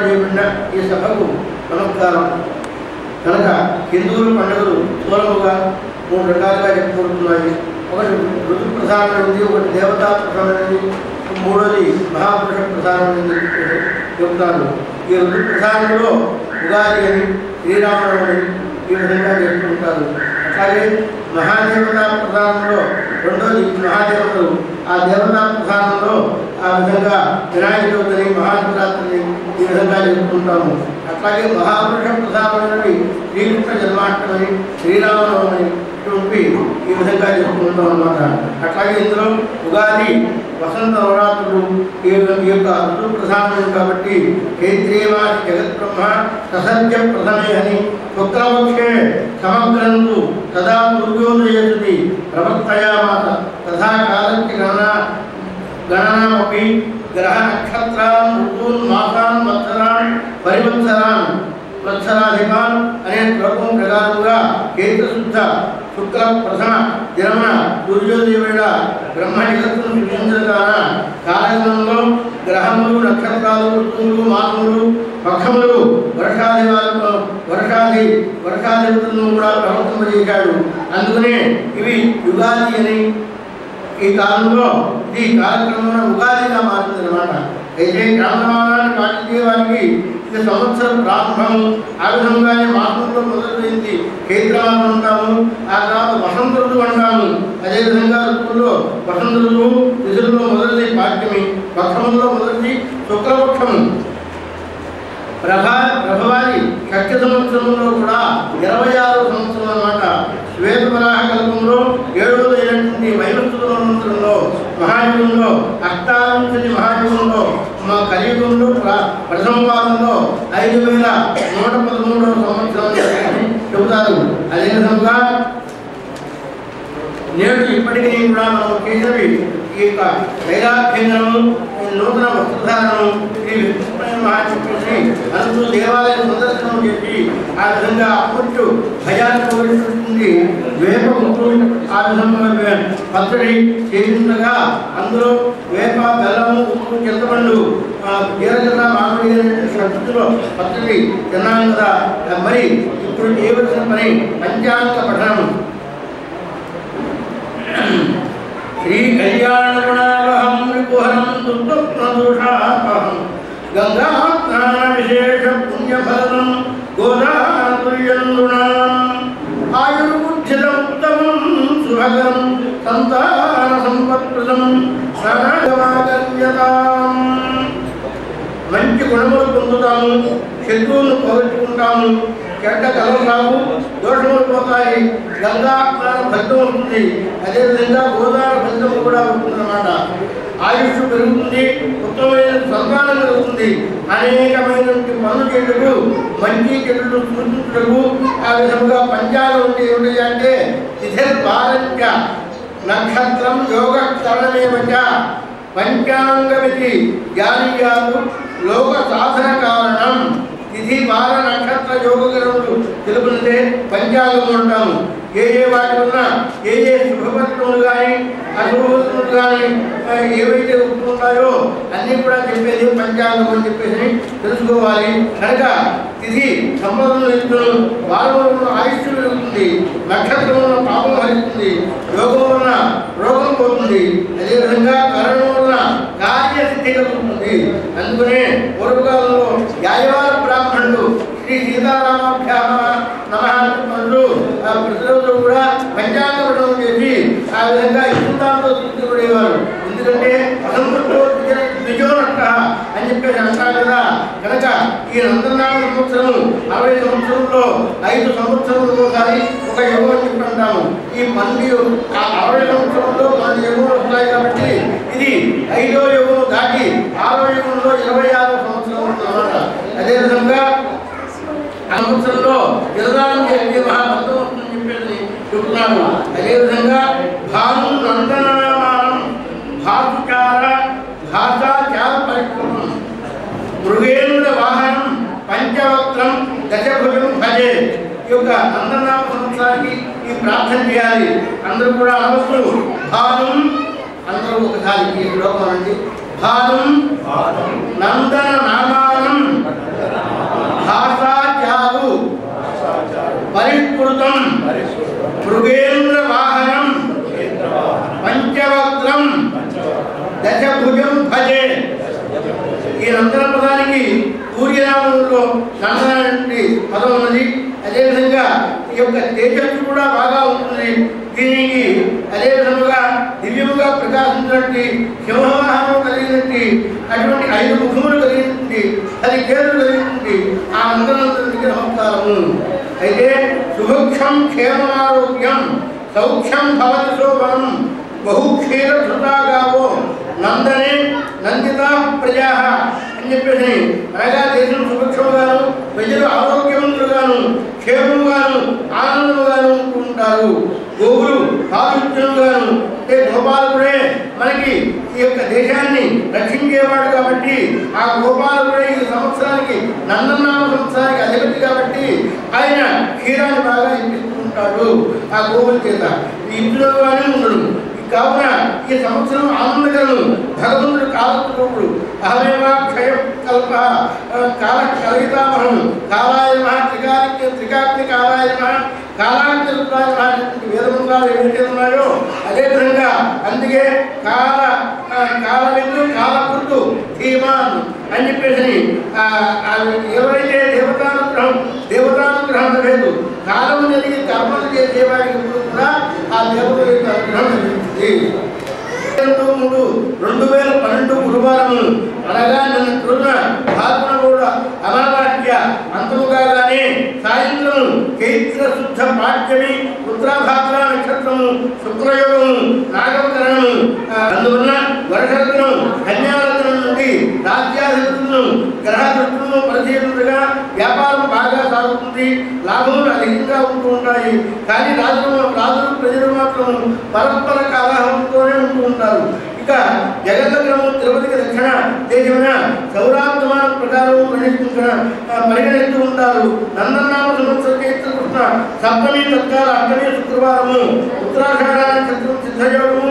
చేయబడిన ఈ సభకు నమస్కారం కనుక హిందువుల పండుగలు స్థూలముగా మూడు రకాలుగా చెప్పుకుంటున్నాయి ఒకటి ఋతు ప్రధానమైనది ఒకటి దేవతా ప్రధానమైనది మూడోది మహాపురుష ప్రధానమైనది చెప్తాను ఈ ఋతు ప్రధానంలో ఉగాది అని శ్రీరామనవమి ఈ విధంగా చేసుకుంటారు అట్లాగే మహాదేవతా ప్రధానంలో రెండోది మహాదేవతలు. ఆ దేవతా ప్రధానంలో ఆ విధంగా వినాయక చవితిని మహాశివరాత్రిని విధంగా జరుపుకుంటాము అట్లాగే మహాపురుష ప్రధానమైనవి శ్రీకృష్ణ జన్మాష్టమి శ్రీరామనవమి ఇటువంటి ఈ విధంగా జరుపుకుంటాం అన్నమాట. అట్లాగే ఇందులో ఉగాది వసంత నవరాత్రులు ఈ యొక్క అద్భుత ప్రధానమైనవి కాబట్టి కేంద్రీయమా జగత్ బ్రహ్మ ససత్య ప్రథమే అని శుక్లపక్షే సమగ్రంతు తదా సూర్యోదయతి ప్రవర్తయామాత తథా కాలంకి గణన గ్రహ నక్షత్రాన్ ఋతూన్ మాసాన్ వత్సరాన్ పరివత్సరాన్ వత్సరాధిపాన్ అనే శ్లోకం ప్రకారంగా కేంద్రశుద్ధ శుక్ల ప్రసన దినమున సూర్యోదయ వేళ బ్రహ్మ జగత్తును సృష్టించగాన కాలగణంలో గ్రహములు నక్షత్రాలు ఋతువులు మాసములు పక్షములు వర్షాది వారు వర్షాది వర్షాధిపతులను కూడా ప్రవర్తింపజేశాడు. అందుకనే ఇవి యుగాది అని ఈ కాలంలో ఈ కార్యక్రమం ఉగాదిగా మారుతుందన్నమాట. అయితే గ్రామమానాన్ని పాటించే వారికి ఇది సంవత్సరం ప్రారంభం ఆ విధంగానే మాసంలో మొదలైంది చైత్రమాసం అంటాము ఆ తర్వాత వసంత ఋతువు అంటాము. అదేవిధంగా ఋతువుల్లో వసంత ఋతువు ఋతువుల్లో మొదలై పాఠ్యమి పక్షములో మొదలై శుక్లపక్షము. ప్రభా ప్రభవారి కక్ష సంవత్సరంలో కూడా ఇరవై ఆరు మా కలియుగంలో ప్ర- ప్రథమ పాదంలో ఐదు వేల నూట పదమూడవ సంవత్సరం చెబుతారు. అదే విధంగా నేడు ఇప్పటికీ కూడా మనం చేసేవి ఈ యొక్క వేదాభ్యంగనము నూతన వస్త్రధారణం ఈ విష్ణుమైన మహాచక్రని అందులో దేవాలయం సందర్శనం చెప్పి ఆ విధంగా అప్పుడు భయాన్ని పోగొట్టుకుంటుంది వేప ముక్కు ఆ విధంగా పచ్చడి చేయించగా అందులో వేప బెల్లము ఉప్పు చింతపండు ఆ, జీలకర్ర మామిడి అనేటువంటి పచ్చడి తిన్నాను కదా. మరి ఇప్పుడు చేయవలసిన పని పంచాంగ పఠనం. సుభగం సంతాన సంపత్ప్రదం సనగమాగమ్యతాం మంచి గుణములు పొందుతాము శత్రువులను పోగొట్టుకుంటాము చెడ్డ కలలు దోషములు పోతాయి గంగా స్నాన ఫలితం వస్తుంది. అదేవిధంగా గోదావరి ఫలితం కూడా వస్తుందన్నమాట. ఆయుష్ పెరుగుతుంది ఉత్తమమైన సంతానం కలుగుతుంది. అనేకమైనటువంటి పనులు చేయటకు మంచి చెడులు సూచించటకు ఆ విధంగా పంచాలు ఉంటే ఏమిటి అంటే తిథిర్భారంచ నక్షత్రం యోగ కరణమేమచ పంచాంగమితి జ్ఞానీయాలు లోక సాధన కారణం తిథి వార నక్షత్ర యోగకరములు తెలుపుతుంటే పంచాంగం ఉంటాము. ఏ ఏ వాటి ఉన్నా ఏ ఏ శుభపత్రములు కానీ అశుభపత్రములు ఏవైతే ఉంటున్నాయో అన్నీ కూడా చెప్పేది పంచాంగం అని చెప్పేసి తెలుసుకోవాలి. కనుక తిథి సంబంధం ఇస్తుంది వారములను ఆయుష్ పెరుగుతుంది నక్షత్రములను పాపం హరిస్తుంది. యోగం వలన రోగం పోతుంది. అదేవిధంగా కరణం వలన కార్యసిద్ధి కలుగుతుంది అందుకనే పూర్వకాలంలో యాయవార బ్రాహ్మణుడు శ్రీ సీతారామాభ్యామ నమ అనుకుంటున్నారు ఆ ప్రతిరోజు కూడా పంచాంగ పఠనం చేసి ఆ విధంగా ఇస్తుందాంతో తృప్తిపడేవారు ఎందుకంటే అసంతృప్తో ద్విజోనట్ట అని చెప్పేసి అంటారు కదా కనుక ఈ నందనామ అరవై సంవత్సరంలో ఐదు సంవత్సరంలో కానీ ఒక యుగం అని చెప్పి అంటాము ఈ పన్నెండు ఆ అరవై సంవత్సరంలో పన్నెండు యుగములు వస్తాయి కాబట్టి ఇది ఐదో యుగం దాటి ఆరో యుగంలో ఇరవై ఆరో సంవత్సరం అన్నమాట. అదేవిధంగా ఆ సంవత్సరంలో జలదానం చేసే మహాభక్తం వస్తుందని చెప్పేసి చెబుతున్నాడు అదేవిధంగా భాను నందనమానం భాసుచార భాషాచార పరిపూర్ణం మృగే ఈ యొక్క నందనామ సంవత్సరానికి ఈ ప్రార్థన చేయాలి. అందరూ కూడా అనవసరం. భాను అందరూ ఒకసారి ఈ శ్లోకం అండి భాను నందన నామానం సూర్యనామంలో నందన పదం ఉన్నది అదేవిధంగా ఈ యొక్క తేజస్సు కూడా బాగా ఉంటుంది. దీనికి అదే విధముగా దివ్యముగా ప్రకాశించినట్టు సింహవాహనం కలిగినట్టు అటువంటి ఐదు ముఖములు కలిగినటువంటి పది కేంద్రం కలిగినటువంటి ఆ నందనందరికి నమస్కారము అయితే సుభిక్షం క్షేమారోగ్యం సౌఖ్యం భవతి శోభనం బహుక్షీర ధృతాగావో నందనే నందిత ప్రజా. అని చెప్పేసి రాజా దేశం సుభిక్షముగాను ప్రజలు ఆరోగ్యవంతులుగాను క్షేమముగాను ఆనందముగాను ఉంటారు గోవులు పాలుగాను అంటే గోపాలకుడే మనకి ఈ యొక్క దేశాన్ని రక్షించేవాడు కాబట్టి ఆ గోపాలకుడే ఈ సంవత్సరానికి నందనామ సంవత్సరానికి అధిపతి కాబట్టి ఆయన క్షీరాన్ని బాగా ఇప్పిస్తుంటాడు ఆ గోవుల చేత. ఈ ఇంట్లోగానే ఉండడు. కావున ఈ సంవత్సరం ఆనందకరుడు భగవంతుడు కాలకుడు అహమేవా క్షయ కల్ప కాల కలితామహం కాలాయ నమః త్రికాగ్ని త్రికాగ్ని కాలాయ నమః కాలాగ్ని రుద్రాయ వేదమంత్రాలు ఏవైతే ఉన్నాయో అదేవిధంగా అందుకే కాల ఆ, కాలవిందు కాలకృతు ధీమాన్ అని చెప్పేసి ఎవరైతే దేవతానుగ్రహం దేవతానుగ్రహం లేదు కాలం జరిగి కర్మలు చేసేవాడికి ఆ దేవుడు యొక్క రెండు మూడు రెండు వేల పన్నెండు గురువారం అనగా నన్ను రోజున భారతన కూడా అమావాస్య సాయంత్రం చైత్ర శుద్ధ పాఠ్యమి ఉత్తరాభాద్ర నక్షత్రము శుక్రయోగము నాగవకరణము అందువలన వర్షరత్నం కన్యారత్నం నుండి రాజ్యాధిపతులను గ్రహ దృష్టులను పరిశీలించగా వ్యాపారం బాగా సాగుతుంది. లాభములు అధికంగా ఉంటూ ఉంటాయి. కానీ రాజు రాజులు ప్రజలు మాత్రం పరస్పర కలహంతోనే ఉంటూ ఉంటారు. ఇక జగద్గ్రహం తిరుపతికి దక్షిణ దేశమైన సౌరాబ్దమాన ప్రకారం పరిగణించిన పరిగణిస్తూ ఉంటారు. నందనామ సంవత్సర చైత్ర కృష్ణ సప్తమి తత్కాల అష్టమి శుక్రవారము ఉత్తరాషాఢ నక్షత్రం సిద్ధయోగము